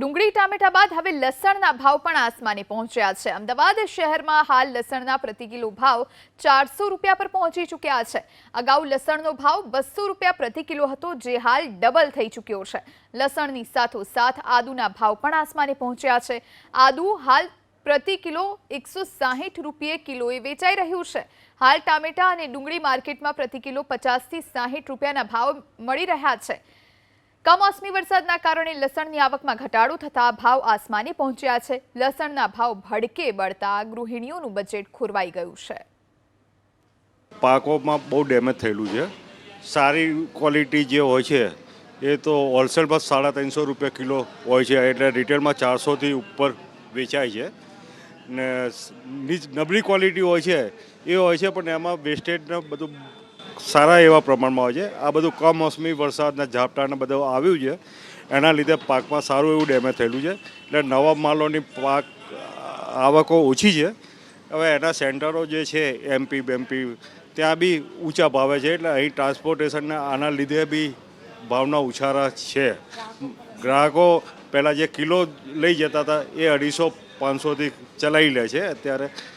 ડુંગળી ટામેટા બાદ હવે લસણના ભાવ પણ આસમાને પહોંચ્યા છે. અમદાવાદ શહેરમાં હાલ લસણના પ્રતિ કિલો ભાવ ચારસો રૂપિયા પર પહોંચી ચૂક્યા છે. અગાઉ લસણનો ભાવ બસો રૂપિયા પ્રતિ કિલો હતો, જે હાલ ડબલ થઈ ચૂક્યો છે. લસણની સાથોસાથ આદુના ભાવ પણ આસમાને પહોંચ્યા છે. આદુ હાલ પ્રતિ કિલો એકસો સાહીઠ રૂપિયે કિલોએ વેચાઈ રહ્યું છે. હાલ ટામેટા અને ડુંગળી માર્કેટમાં પ્રતિ કિલો પચાસથી સાહીઠ રૂપિયાના ભાવ મળી રહ્યા છે. કમોસમી વરસાદના કારણે લસણની આવકમાં ઘટાડો થતા ભાવ આસમાને પહોંચ્યા છે. લસણના ભાવ ભડકે બળતા ગૃહિણીઓનું બજેટ ખોરવાઈ ગયું છે. પાકોમાં બહુ ડેમેજ થયેલું છે. સારી ક્વોલિટી જે હોય છે, એ તો હોલસેલમાં સાડા ત્રણસો રૂપિયા કિલો હોય છે, એટલે રિટેલમાં ચારસોથી ઉપર વેચાય છે. ને નબળી ક્વોલિટી હોય છે, એ હોય છે, પણ એમાં વેસ્ટેજને બધું સારા એવા પ્રમાણમાં હોય છે. આ બધું કમોસમી વરસાદના ઝાપટાને બધું આવ્યું છે. એના લીધે પાકમાં સારું એવું ડેમેજ થયેલું છે. એટલે નવા માલોની પાક, આવકો ઓછી છે. હવે એના સેન્ટરો જે છે એમપી બેમપી ત્યાં બી ઊંચા ભાવે છે. એટલે અહીં ટ્રાન્સપોર્ટેશનને આના લીધે બી ભાવના ઉછારા છે. ગ્રાહકો પહેલાં જે કિલો લઈ જતા હતા, એ અઢીસો પાંચસોથી ચલાવી લે છે. અત્યારે